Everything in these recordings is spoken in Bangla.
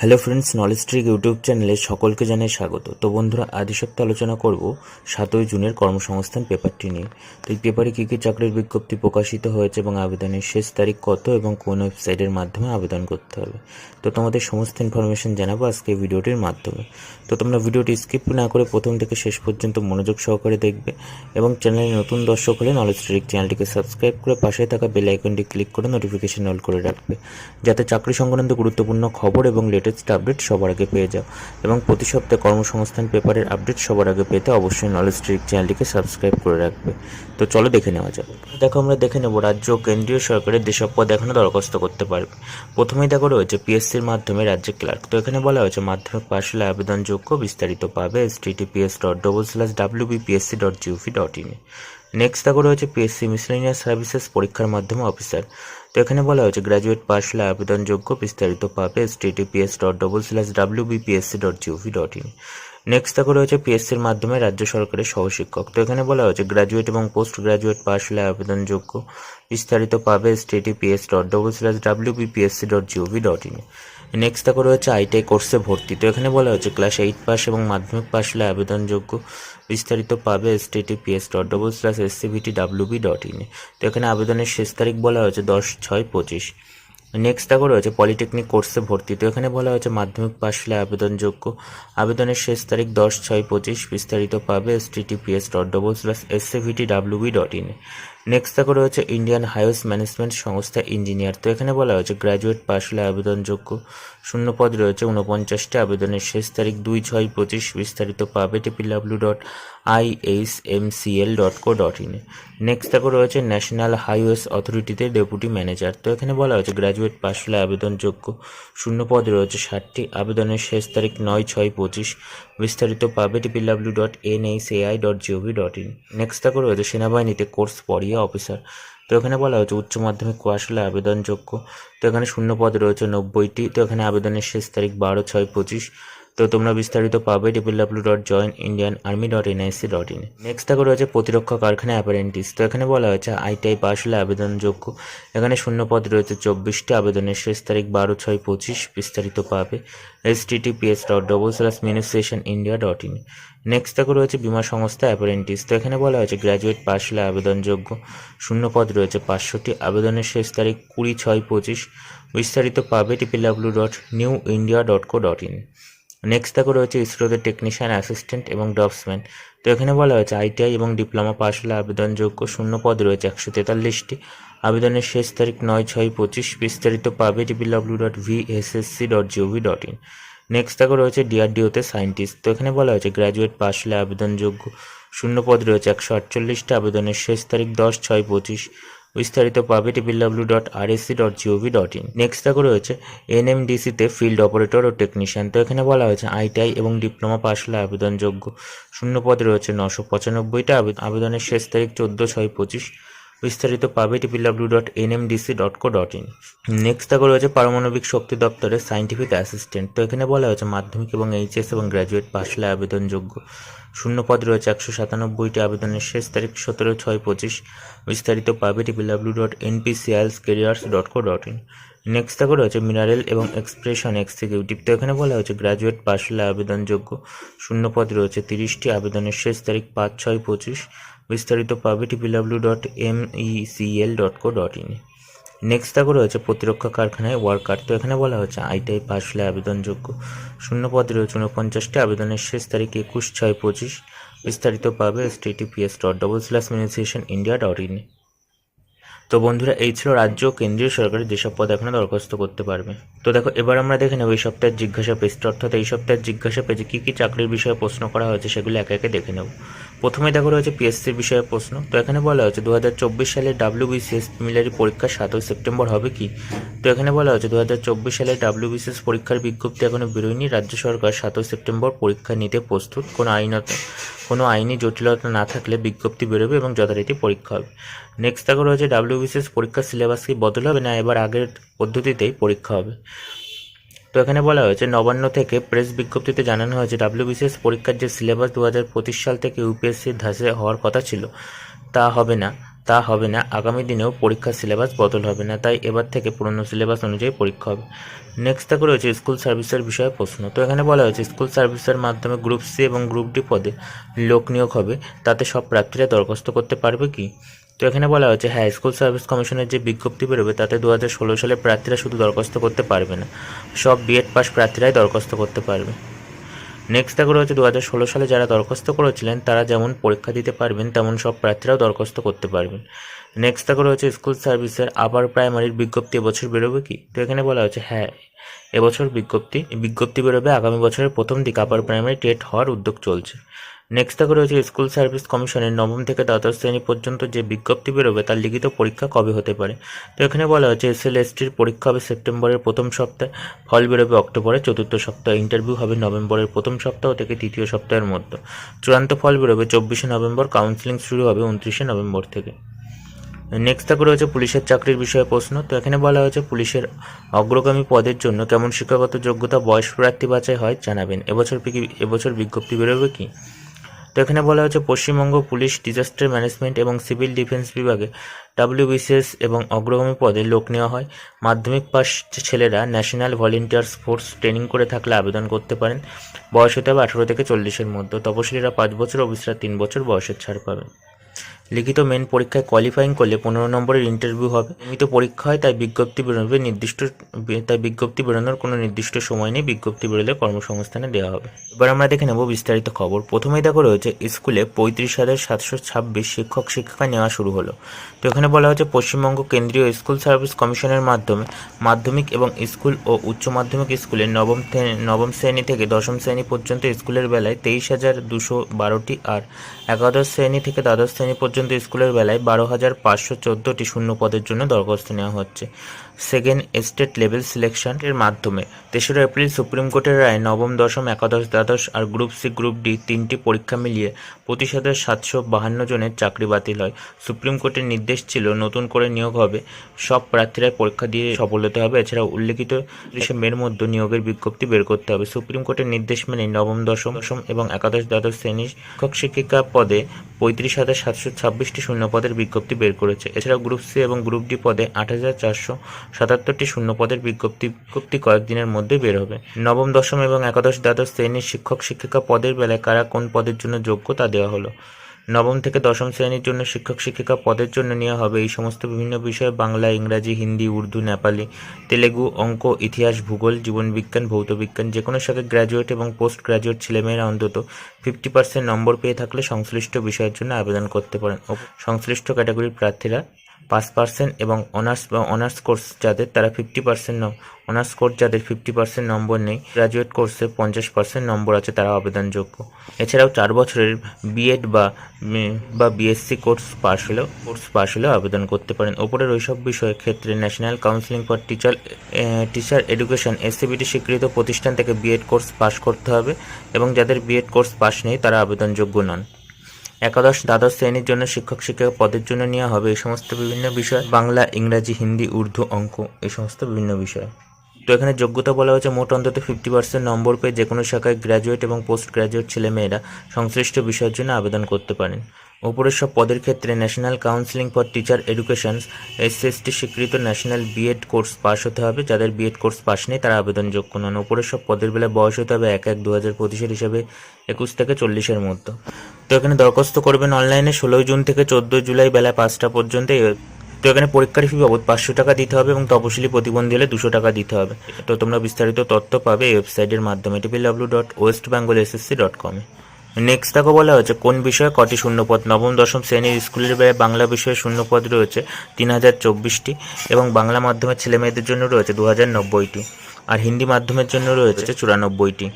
Hello friends knowledge trick YouTube চ্যানেলে সকলকে জানাই স্বাগত। তো বন্ধুরা আদি সপ্তাহে আলোচনা করব সাতই জুনের কর্মসংস্থান পেপারটি নিয়ে। তো এই পেপারে কী কী চাকরির বিজ্ঞপ্তি প্রকাশিত হয়েছে এবং আবেদনের শেষ তারিখ কত এবং কোন ওয়েবসাইটের মাধ্যমে আবেদন করতে হবে? তো তোমাদের সমস্ত ইনফরমেশন জানাব আজকে ভিডিওটির মাধ্যমে। তো তোমরা ভিডিওটি স্কিপ না করে প্রথম থেকে শেষ পর্যন্ত মনোযোগ সহকারে দেখবে এবং চ্যানেলে নতুন দর্শক হলে নলেজ ট্রিক চ্যানেলটিকে সাবস্ক্রাইব করে পাশে থাকা বেল আইকনটি ক্লিক করে নোটিফিকেশন অল করে রাখবে। যাতে চাকরি সংক্রান্ত গুরুত্বপূর্ণ খবর এবং লেটেস্ট আপডেট সবার আগে পেয়ে যাও। এবং প্রতি সপ্তাহে কর্মসংস্থান পেপারের আপডেট সবার আগে পেতে অবশ্যই নলেজ ট্রিক চ্যানেলটিকে সাবস্ক্রাইব করে রাখবে। তো চলো দেখে নেওয়া যাক। দেখো, আমরা দেখে নেব রাজ্য কেন্দ্রীয় সরকারের যেসব পদ এখনও দরখাস্ত করতে পারবে। প্রথমেই দেখো, রয়েছে পিএসসির মাধ্যমে রাজ্যের ক্লার্ক তো এখানে বলা হয়েছে, মাধ্যমিক পাশ হলে আবেদনযোগ্য বিস্তারিত পাবে S TTPS dot double slash W BPSC dot GOV dot in next দেখো রয়েছে পিএসসি মিসলেনিয়াস সার্ভিসেস পরীক্ষার মাধ্যমে অফিসার তো এখানে বলা হয়েছে গ্র্যাজুয়েট পাস হলে আবেদনযোগ্য বিস্তারিত পাবে S TTPS dot double slash W BPSC dot GOV dot in next দেখো রয়েছে পিএসসির মাধ্যমে রাজ্য সরকারের সহশিক্ষক। তো এখানে বলা হয়েছে গ্র্যাজুয়েট এবং পোস্ট গ্র্যাজুয়েট পাস হলে আবেদনযোগ্য বিস্তারিত পাবে S TTPS dot double slash W BPSC dot GOV dot in next দেখো রয়েছে আইটিআই কোর্সে ভর্তি। তো এখানে বলা হয়েছে ক্লাস এইট পাস এবং মাধ্যমিক পাস হলে আবেদনযোগ্য বিস্তারিত পাবে S T TTPS dot double slash S CVT WB dot in তো এখানে আবেদনের শেষ তারিখ বলা হয়েছে দশ ছয় পঁচিশ। নেক্সট দেখো রয়েছে পলিটেকনিক কোর্সে ভর্তি। তো এখানে বলা হয়েছে, মাধ্যমিক পাস হলে আবেদনযোগ্য। আবেদনের শেষ তারিখ দশ ছয় পঁচিশ। বিস্তারিত পাবে S T TTPS dot double slash S CVT WB dot in next দেখো রয়েছে ইন্ডিয়ান হাইওয়েজ ম্যানেজমেন্ট সংস্থা ইঞ্জিনিয়ার তো এখানে বলা হয়েছে গ্র্যাজুয়েট পাস হলে আবেদনযোগ্য শূন্য পদ রয়েছে উনপঞ্চাশটি আবেদনের শেষ তারিখ দুই ছয় পঁচিশ বিস্তারিত পাবে TPW dot I H M C L dot co dot in next দেখো রয়েছে ন্যাশনাল হাইওয়েজ অথরিটিতে ডেপুটি ম্যানেজার তো এখানে বলা হয়েছে গ্র্যাজুয়েট পাস হলে আবেদনযোগ্য শূন্য পদ রয়েছে ষাটটি আবেদনের শেষ তারিখ নয় ছয় পঁচিশ বিস্তারিত পাবে TPW dot N H AI dot GOV dot in next দেখো রয়েছে, সেনাবাহিনীতে কোর্স পড়িয়ে অফিসার তো এখানে বলা হয়েছে, উচ্চ মাধ্যমিক হলে আবেদনযোগ্য। তো এখানে শূন্য পদ রয়েছে নব্বইটি। তো এখানে আবেদনের শেষ তারিখ বারো ছয় পঁচিশ। তো তোমরা বিস্তারিত পাবে DPW dot join Indian army dot NIC dot in next দেখো রয়েছে প্রতিরক্ষা কারখানা অ্যাপারেন্টিস তো এখানে বলা হয়েছে আইটিআই পাস হলে আবেদনযোগ্য। এখানে শূন্য পদ রয়েছে চব্বিশটি আবেদনের শেষ তারিখ বারো ছয় পঁচিশ, বিস্তারিত পাবে S TTPS dot double slash ministration India dot in next দেখো রয়েছে বিমা সংস্থা অ্যাপারেন্টিস তো এখানে বলা হয়েছে গ্র্যাজুয়েট পাস হলে আবেদনযোগ্য। শূন্য পদ রয়েছে পাঁচশোটি আবেদনের শেষ তারিখ কুড়ি ছয় পঁচিশ। বিস্তারিত পাবে TPW dot new India dot co dot in next দেখো রয়েছে ইসরোতে টেকনিশিয়ান অ্যাসিস্ট্যান্ট এবং ড্রপসম্যান তো এখানে বলা হয়েছে আইটিআই এবং ডিপ্লোমা পাস হলে আবেদনযোগ্য শূন্য পদ রয়েছে একশো তেতাল্লিশটি। আবেদনের শেষ তারিখ নয় ছয় পঁচিশ। বিস্তারিত পাবে DPW dot VSSC dot GOV dot in next দেখো রয়েছে ডিআরডিওতে সায়েন্টিস্ট তো এখানে বলা হয়েছে গ্র্যাজুয়েট পাস হলে আবেদনযোগ্য শূন্য পদ রয়েছে একশো আটচল্লিশটি। আবেদনের শেষ তারিখ দশ ছয় পঁচিশ। বিস্তারিত পাবে TPW dot R SC dot GOV dot in next দেখো রয়েছে এনএমডিসিতে ফিল্ড অপারেটর ও টেকনিশিয়ান তো এখানে বলা হয়েছে আইটিআই এবং ডিপ্লোমা পাস হলে আবেদনযোগ্য। শূন্য পদে রয়েছে নশো পঁচানব্বইটা আবেদনের শেষ তারিখ চোদ্দ ছয় পঁচিশ। বিস্তারিত পাবে TPW dot NMDC dot co dot in next দেখো রয়েছে পারমাণবিক শক্তি দপ্তরের সাইন্টিফিক অ্যাসিস্ট্যান্ট তো এখানে বলা হয়েছে মাধ্যমিক এবং এইচএস এবং গ্র্যাজুয়েট পাস হলে আবেদনযোগ্য। শূন্য পদ রয়েছে একশো সাতানব্বইটি, আবেদনের শেষ তারিখ সতেরো ছয় পঁচিশ। বিস্তারিত পাবে TPW dot NPCLS careers dot co dot in next দেখো রয়েছে মিনারেল এবং এক্সপ্রেশন এক্সিকিউটিভ তো এখানে বলা হয়েছে গ্র্যাজুয়েট পাস হলে আবেদনযোগ্য। শূন্য পদ রয়েছে তিরিশটি, আবেদনের শেষ তারিখ পাঁচ ছয় পঁচিশ। বিস্তারিত পাবে TPW dot M ECL dot co dot in next দেখো রয়েছে প্রতিরক্ষা কারখানায় ওয়ার্কার তো এখানে বলা হয়েছে আইটিআই পাস হলে আবেদনযোগ্য। শূন্য পদ রয়েছে উনপঞ্চাশটি আবেদনের শেষ তারিখ একুশ ছয় পঁচিশ। বিস্তারিত পাবে S TTPS dot double slash ministration India dot in তো বন্ধুরা, এই ছিল রাজ্য ও কেন্দ্রীয় সরকারের যেসব পদ এখনও দরখাস্ত করতে পারবে। তো দেখো, এবার আমরা দেখে নেব এই সপ্তাহের জিজ্ঞাসা পেজটা অর্থাৎ এই সপ্তাহের জিজ্ঞাসা পেজে কী কী চাকরির বিষয়ে প্রশ্ন করা হয়েছে, সেগুলো একে একে দেখে নেব। প্রথমে দেখো রয়েছে পিএসসির বিষয়ে প্রশ্ন। তো এখানে বলা হয়েছে দু সালের ডাব্লিউবিসিএস প্রিমিলারি পরীক্ষা সাতই সেপ্টেম্বর হবে কি? তো এখানে বলা হয়েছে দু সালের ডাব্লিউবিসিএস পরীক্ষার বিজ্ঞপ্তি এখনও বেরোয়নি। রাজ্য সরকার সাতই সেপ্টেম্বর পরীক্ষা নিতে প্রস্তুত। কোনো আইনত, কোনো আইনি জটিলতা না থাকলে বিজ্ঞপ্তি বেরোবে এবং যথারীতি পরীক্ষা হবে। নেক্সট দেখো রয়েছে ডাব্লিউবিসিএস পরীক্ষার সিলেবাস কি বদল হবে না এবার আগের পদ্ধতিতেই পরীক্ষা হবে। তো এখানে বলা হয়েছে, নবান্ন থেকে প্রেস বিজ্ঞপ্তিতে জানানো হয়েছে, ডাব্লিউবিসিএস পরীক্ষার যে সিলেবাস দু হাজার পঁচিশ সাল থেকে ইউপিএসসির ধাঁচে হওয়ার কথা ছিল, তা হবে না, তা হবে না, আগামী দিনেও পরীক্ষার সিলেবাস বদল হবে না, তাই এবার থেকে পুরনো সিলেবাস অনুযায়ী পরীক্ষা হবে। নেক্সট থাকে রয়েছে স্কুল সার্ভিসের বিষয়ে প্রশ্ন। তো এখানে বলা হয়েছে, স্কুল সার্ভিসের মাধ্যমে গ্রুপ সি এবং গ্রুপ ডি পদে লোক নিয়োগ হবে, তাতে সব প্রার্থীরা দরখাস্ত করতে পারবে কি? তো এখানে বলা হয়েছে হ্যাঁ স্কুল সার্ভিস কমিশনের যে বিজ্ঞপ্তি বেরোবে, তাতে দু হাজার ষোলো সালে প্রার্থীরা শুধু দরখাস্ত করতে পারবে না, সব বিএড পাস প্রার্থীরাই দরখাস্ত করতে পারবে। নেক্সট থাকে রয়েছে দু সালে যারা দরখাস্ত করেছিলেন, তারা যেমন পরীক্ষা দিতে পারবেন, তেমন সব প্রার্থীরাও দরখাস্ত করতে পারবেন। নেক্সট থাকে রয়েছে স্কুল সার্ভিসের আবার প্রাইমারির বিজ্ঞপ্তি এবছর বেরোবে কি? তো এখানে বলা হয়েছে হ্যাঁ এবছর বিজ্ঞপ্তি বিজ্ঞপ্তি বেরোবে, আগামী বছরের প্রথম দিক আপার প্রাইমারি টেট হওয়ার উদ্যোগ চলছে। নেক্সট থাকে রয়েছে স্কুল সার্ভিস কমিশনের নবম থেকে দ্বাদশ শ্রেণি পর্যন্ত যে বিজ্ঞপ্তি বেরোবে, তার লিখিত পরীক্ষা কবে হতে পারে? তো এখানে বলা হয়েছে এস এল এসটির পরীক্ষা হবে সেপ্টেম্বরের প্রথম সপ্তাহে, ফল বেরোবে অক্টোবরের চতুর্থ সপ্তাহে, ইন্টারভিউ হবে নভেম্বরের প্রথম সপ্তাহ থেকে তৃতীয় সপ্তাহের মধ্যে। চূড়ান্ত ফল বেরোবে চব্বিশে নভেম্বর, কাউন্সিলিং শুরু হবে উনত্রিশে নভেম্বর থেকে। নেক্সট থাকে রয়েছে পুলিশের চাকরির বিষয়ে প্রশ্ন। তো এখানে বলা হয়েছে, পুলিশের অগ্রগামী পদের জন্য কেমন শিক্ষাগত যোগ্যতা বয়স প্রার্থী বাছাই হয় জানাবেন। এবছর এবছর বিজ্ঞপ্তি বেরোবে কি? তো এখানে বলা হয়েছে পশ্চিমবঙ্গ পুলিশ ডিজাস্টার ম্যানেজমেন্ট এবং সিভিল ডিফেন্স বিভাগে ডাব্লিউবিসিএস এবং অগ্রগামী পদে লোক নেওয়া হয়। মাধ্যমিক পাস ছেলেরা ন্যাশনাল ভলেন্টিয়ার্স ফোর্স ট্রেনিং করে থাকলে আবেদন করতে পারেন। বয়স হতে হবে আঠারো থেকে চল্লিশের মধ্যে। তপশিলীরা পাঁচ বছর অফিসরা তিন বছর বয়সের ছাড় পাবেন। লিখিত মেন পরীক্ষায় কোয়ালিফাইং করলে পনেরো নম্বরের ইন্টারভিউ হবে। নিয়মিত পরীক্ষা হয়, তাই বিজ্ঞপ্তি বেরোবে নির্দিষ্ট, তাই বিজ্ঞপ্তি বেরোনোর কোনো নির্দিষ্ট সময় নেই। বিজ্ঞপ্তি বেরোলে কর্মসংস্থানে দেওয়া হবে। এবার আমরা দেখে নেব বিস্তারিত খবর। প্রথমেই দেখো রয়েছে, স্কুলে পঁয়ত্রিশ হাজার সাতশো ছাব্বিশ শিক্ষক, শিক্ষিকা নেওয়া শুরু হলো। তো এখানে বলা হয়েছে, পশ্চিমবঙ্গ কেন্দ্রীয় স্কুল সার্ভিস কমিশনের মাধ্যমে মাধ্যমিক এবং স্কুল ও উচ্চ মাধ্যমিক স্কুলের নবম নবম শ্রেণি থেকে দশম শ্রেণি পর্যন্ত স্কুলের বেলায় তেইশ হাজার দুশো বারোটি আর একাদশ শ্রেণি থেকে দ্বাদশ শ্রেণি পর্যন্ত স্কুলের বেলায় বারো হাজার পাঁচশো চোদ্দোটি শূন্য পদের জন্য দরখাস্ত নেওয়া হচ্ছে। সেকেন্ড স্টেট লেভেল সিলেকশনের মাধ্যমে। তেসরা এপ্রিল সুপ্রিম কোর্টের রায় নবম, দশম, একাদশ, দ্বাদশ আর গ্রুপ সি, গ্রুপ ডি তিনটি পরীক্ষা মিলিয়ে পঁচিশ হাজার সাতশো বাহান্ন জনের চাকরি বাতিল হয়। সুপ্রিম কোর্টের নির্দেশ ছিল নতুন করে নিয়োগ হবে। সব প্রার্থীরাই পরীক্ষা দিয়ে সফল হতে হবে। এছাড়া উল্লেখিত মের মধ্যে নিয়োগের বিজ্ঞপ্তি বের করতে হবে। সুপ্রিম কোর্টের নির্দেশ মেনে নবম, দশম দশম এবং একাদশ, দ্বাদশ শ্রেণির শিক্ষক শিক্ষিকা পদে পঁয়ত্রিশ হাজার সাতশো ছাব্বিশটি শূন্য পদের বিজ্ঞপ্তি বের করেছে। এছাড়া গ্রুপ সি এবং গ্রুপ ডি পদে আট হাজার চারশো সাতাত্তরটি শূন্য পদের বিজ্ঞপ্তি বিজ্ঞপ্তি কয়েকদিনের মধ্যে বের হবে। নবম, দশম এবং একাদশ দ্বাদশ শ্রেণির শিক্ষক, শিক্ষিকা পদের বেলায় কারা কোন পদের জন্য যোগ্য তা দেওয়া হলো। নবম থেকে দশম শ্রেণির জন্য শিক্ষক, শিক্ষিকা পদের জন্য নেওয়া হবে এই সমস্ত বিভিন্ন বিষয়ে বাংলা, ইংরাজি, হিন্দি, উর্দু, নেপালি, তেলেগু, অঙ্ক, ইতিহাস, ভূগোল, জীবনবিজ্ঞান, ভৌতবিজ্ঞান যে কোনো শাখায় গ্র্যাজুয়েট এবং পোস্ট গ্র্যাজুয়েট ছেলেমেয়েরা অন্তত ফিফটি পার্সেন্ট নম্বর পেয়ে থাকলে সংশ্লিষ্ট বিষয়ের জন্য আবেদন করতে পারেন। সংশ্লিষ্ট ক্যাটাগরির প্রার্থীরা পাঁচ পার্সেন্ট এবং অনার্স বা অনার্স কোর্স যাদের, তারা ফিফটি পার্সেন্ট অনার্স কোর্স যাদের ফিফটি পার্সেন্ট নম্বর নেই গ্রাজুয়েট কোর্সে পঞ্চাশ পার্সেন্ট নম্বর আছে, তারা আবেদনযোগ্য। এছাড়াও চার বছরের বিএড বা বা বিএসসি কোর্স পাশ হলেও কোর্স পাশ হলেও আবেদন করতে পারেন। ওপরের ওইসব বিষয়ের ক্ষেত্রে national counselling for teacher teacher education SCBT স্বীকৃত প্রতিষ্ঠান থেকে বিএড কোর্স পাশ করতে হবে এবং যাদের বিএড কোর্স পাশ নেই, তারা আবেদনযোগ্য নন। একাদশ দ্বাদশ শ্রেণির জন্য শিক্ষক শিক্ষিকা পদের জন্য নেওয়া হবে। এই সমস্ত বিভিন্ন বিষয়, বাংলা, ইংরাজি, হিন্দি, উর্দু, অঙ্ক এই সমস্ত বিভিন্ন বিষয়। তো এখানে যোগ্যতা বলা হয়েছে, মোট অন্তত ফিফটি পার্সেন্ট নম্বর পেয়ে যে কোনো শাখায় গ্র্যাজুয়েট এবং পোস্ট গ্র্যাজুয়েট ছেলেমেয়েরা সংশ্লিষ্ট বিষয়ের জন্য আবেদন করতে পারেন। ওপরের সব পদের ক্ষেত্রে national counselling for teacher education SST স্বীকৃত ন্যাশনাল বিএড কোর্স পাস হতে হবে। যাদের বিএড কোর্স পাস নেই, তারা আবেদনযোগ্য নন। ওপরের সব পদের বেলায় বয়স হতে হবে এক এক দু হাজার পঁচিশের হিসাবে একুশ থেকে চল্লিশের মধ্যে। তো এখানে দরখাস্ত করবেন অনলাইনে ষোলোই জুন থেকে চোদ্দোই জুলাই বেলা পাঁচটা পর্যন্ত তো এখানে পরীক্ষার ফি বাবদ পাঁচশো টাকা দিতে হবে এবং তপশিলি প্রতিবন্ধী হলে দুশো টাকা দিতে হবে। তো তোমরা বিস্তারিত তথ্য পাবে এই ওয়েবসাইটের মাধ্যমে TPW dot West Bengal SSC dot com next দেখো বলা হয়েছে, কোন বিষয়ে কটি শূন্যপদ? নবম, দশম শ্রেণির স্কুলের বেলায় বাংলা বিষয়ে শূন্যপদ রয়েছে তিন হাজার চব্বিশটি এবং বাংলা মাধ্যমের ছেলে মেয়েদের জন্য রয়েছে দু হাজার নব্বইটি। আর হিন্দি মাধ্যমের জন্য রয়েছে চুরানব্বইটি।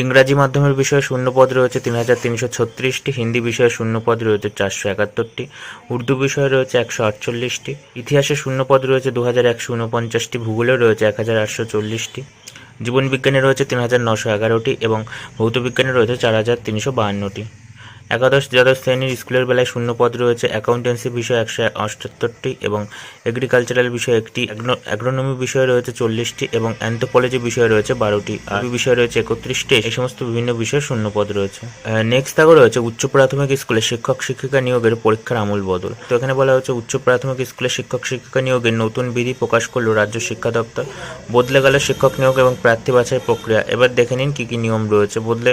ইংরাজি মাধ্যমের বিষয়ে শূন্য পদ রয়েছে তিন হাজার তিনশো ছত্রিশটি, হিন্দি বিষয়ে শূন্যপদ রয়েছে চারশো একাত্তরটি, উর্দু বিষয়ে রয়েছে একশো আটচল্লিশটি, ইতিহাসে শূন্য পদ রয়েছে দু হাজার একশো উনপঞ্চাশটি ভূগোলে রয়েছে এক হাজার আটশো চল্লিশটি, জীবনবিজ্ঞানে রয়েছে তিন হাজার নশো এগারোটি এবং ভৌতবিজ্ঞানে রয়েছে চার হাজার তিনশো বাহান্নটি। একাদশ দ্বাদশ শ্রেণির স্কুলের বেলায় শূন্য পদ রয়েছে। অ্যাকাউন্টেন্সি বিষয় একশো অষ্টাত্তরটি এবং এগ্রিকালচারাল বিষয় একটি অ্যাগ্রোনমি বিষয় রয়েছে চল্লিশটি এবং অ্যান্থোপোলজি বিষয় রয়েছে বারোটি। আর বিষয় রয়েছে একত্রিশটি। এই সমস্ত বিভিন্ন বিষয়ে শূন্য পদ রয়েছে। নেক্সট থাকো রয়েছে উচ্চ প্রাথমিক স্কুলে শিক্ষক শিক্ষিকা নিয়োগের পরীক্ষার আমূল বদল। তো এখানে বলা হচ্ছে উচ্চ প্রাথমিক স্কুলে শিক্ষক শিক্ষিকা নিয়োগের নতুন বিধি প্রকাশ করল রাজ্য শিক্ষা দপ্তর। বদলে গেল শিক্ষক নিয়োগ এবং প্রার্থী বাছাই প্রক্রিয়া। এবার দেখে নিন কী কী নিয়ম রয়েছে। বদলে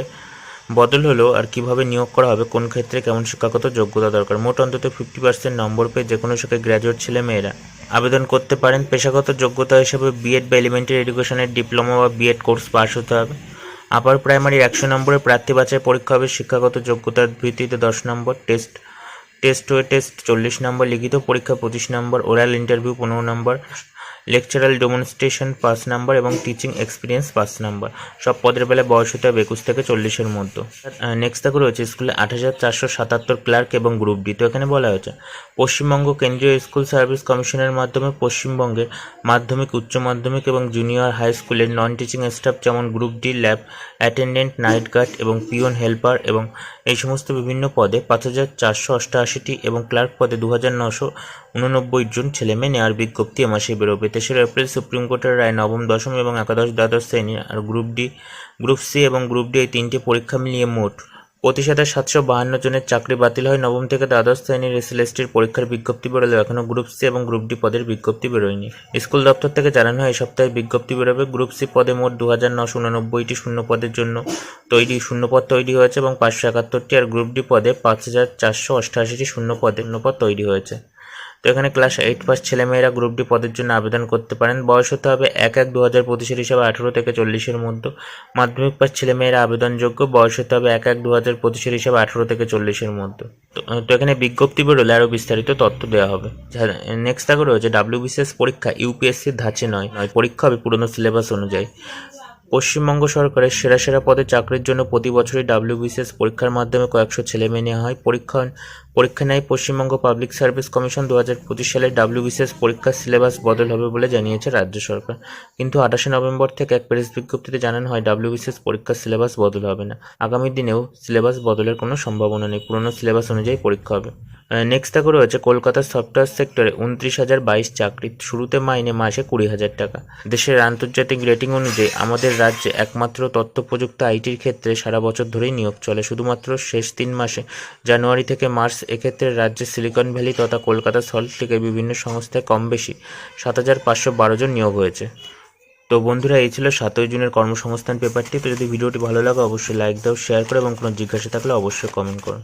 বদল হলো আর কীভাবে নিয়োগ করা হবে, কোন ক্ষেত্রে কেমন শিক্ষাগত যোগ্যতা দরকার, মোট অন্তত ফিফটি পার্সেন্ট নম্বর পেয়ে যে কোনো শাখায় গ্র্যাজুয়েট ছেলে মেয়েরা। আবেদন করতে পারেন, পেশাগত যোগ্যতা হিসেবে বিএড বা এলিমেন্টারি এডুকেশনের ডিপ্লোমা বা বিএড কোর্স পাস হতে হবে। আপার প্রাইমারির একশো নম্বরের প্রার্থী বাছাই পরীক্ষা হবে, শিক্ষাগত যোগ্যতার ভিত্তিতে দশ নম্বর টেস্ট টেস্ট ওয়ে টেস্ট চল্লিশ নম্বর, লিখিত পরীক্ষা পঁচিশ নম্বর ওরাল ইন্টারভিউ পনেরো নম্বর লেকচারাল ডেমনস্ট্রেশন পাঁচ নাম্বার এবং টিচিং এক্সপিরিয়েন্স পাঁচ নাম্বার সব পদের বেলায় বয়স হতে হবে একুশ থেকে চল্লিশের মধ্যে। নেক্সট থাকে রয়েছে স্কুলে আট হাজার চারশো সাতাত্তর ক্লার্ক এবং গ্রুপ ডি তো এখানে বলা হয়েছে, পশ্চিমবঙ্গ কেন্দ্রীয় স্কুল সার্ভিস কমিশনের মাধ্যমে পশ্চিমবঙ্গের মাধ্যমিক, উচ্চ মাধ্যমিক এবং জুনিয়র হাই স্কুলের নন টিচিং স্টাফ যেমন group D lab attendant night guard এবং পিওন হেল্পার এবং এই সমস্ত বিভিন্ন পদে পাঁচ হাজার চারশো অষ্টআশিটি এবং ক্লার্ক পদে দু হাজার নশো উননব্বই জন ছেলেমেয়ে নেওয়ার বিজ্ঞপ্তি এ মাসে বেরোবে। তেসরা এপ্রিল সুপ্রিম কোর্টের রায় নবম, দশম এবং একাদশ দ্বাদশ শ্রেণি আর গ্রুপ ডি, গ্রুপ সি এবং গ্রুপ ডি এই তিনটি পরীক্ষা মিলিয়ে মোট পঁচিশ হাজার সাতশো বাহান্ন জনের চাকরি বাতিল হয় নবম থেকে দ্বাদশ শ্রেণির এসএলএসটির পরীক্ষার বিজ্ঞপ্তি বেরোলেও এখনও গ্রুপ সি এবং গ্রুপ ডি পদের বিজ্ঞপ্তি বেরোয়নি। স্কুল দপ্তর থেকে জানানো হয়, এই সপ্তাহে বিজ্ঞপ্তি বেরোবে গ্রুপ সি পদে মোট দু হাজার নশো উননব্বইটি শূন্য পদের জন্য তৈরি শূন্য পদ তৈরি হয়েছে এবং পাঁচশো একাত্তরটি আর গ্রুপ ডি পদে পাঁচ হাজার চারশো অষ্টআশিটি শূন্য পদে শূন্য পদ তৈরি হয়েছে। তো এখানে ক্লাস এইট পাস ছেলেমেয়েরা গ্রুপ ডি পদের জন্য আবেদন করতে পারেন। বয়স হতে হবে এক এক দু হাজার পঁচিশের হিসাবে আঠেরো থেকে চল্লিশের মধ্যে। মাধ্যমিক পাস ছেলেমেয়েরা আবেদনযোগ্য। বয়স হতে হবে এক এক দু হাজার পঁচিশের হিসাবে আঠেরো থেকে চল্লিশের মধ্যে। তো এখানে বিজ্ঞপ্তি বেরোলে আরও বিস্তারিত তথ্য দেওয়া হবে। নেক্সট থাকে রয়েছে ডাব্লিউবিসিএস পরীক্ষা ইউপিএসসির ধাঁচে নয়। নয়, পরীক্ষা হবে পুরনো সিলেবাস অনুযায়ী। পশ্চিমবঙ্গ সরকারের সেরা সেরা পদে চাকরির জন্য প্রতি বছরই ডাব্লিউবিসিএস পরীক্ষার মাধ্যমে কয়েকশো ছেলেমেয়ে নেওয়া হয়। পরীক্ষা পরীক্ষা নেয় পশ্চিমবঙ্গ পাবলিক সার্ভিস কমিশন দু হাজার পঁচিশ সালে ডাব্লিউবিসিএস পরীক্ষার সিলেবাস বদল হবে বলে জানিয়েছে রাজ্য সরকার। কিন্তু আঠাশে নভেম্বর থেকে এক প্রেস বিজ্ঞপ্তিতে জানানো হয় ডাব্লিউবিসিএস পরীক্ষার সিলেবাস বদল হবে না। আগামী দিনেও সিলেবাস বদলের কোনো সম্ভাবনা নেই। পুরনো সিলেবাস অনুযায়ী পরীক্ষা হবে। নেক্সট থাকে রয়েছে, কলকাতার সফটওয়্যার সেক্টরে উনত্রিশ হাজার বাইশ চাকরি। শুরুতে মাইনে মাসে কুড়ি হাজার টাকা। দেশের আন্তর্জাতিক রেটিং অনুযায়ী আমাদের রাজ্যে একমাত্র তথ্য প্রযুক্তি আইটির ক্ষেত্রে সারা বছর ধরেই নিয়োগ চলে। শুধুমাত্র শেষ তিন মাসে, জানুয়ারি থেকে মার্চ এক্ষেত্রে রাজ্যের সিলিকন ভ্যালি তথা কলকাতা সল্ট থেকে বিভিন্ন সংস্থায় কম বেশি সাত হাজার পাঁচশো বারো জন নিয়োগ হয়েছে। তো বন্ধুরা, এই ছিল সাতই জুনের কর্মসংস্থান পেপারটি। তো যদি ভিডিওটি ভালো লাগে, অবশ্যই লাইক দাও, শেয়ার করো এবং কোনো জিজ্ঞাসা থাকলে অবশ্যই কমেন্ট করো।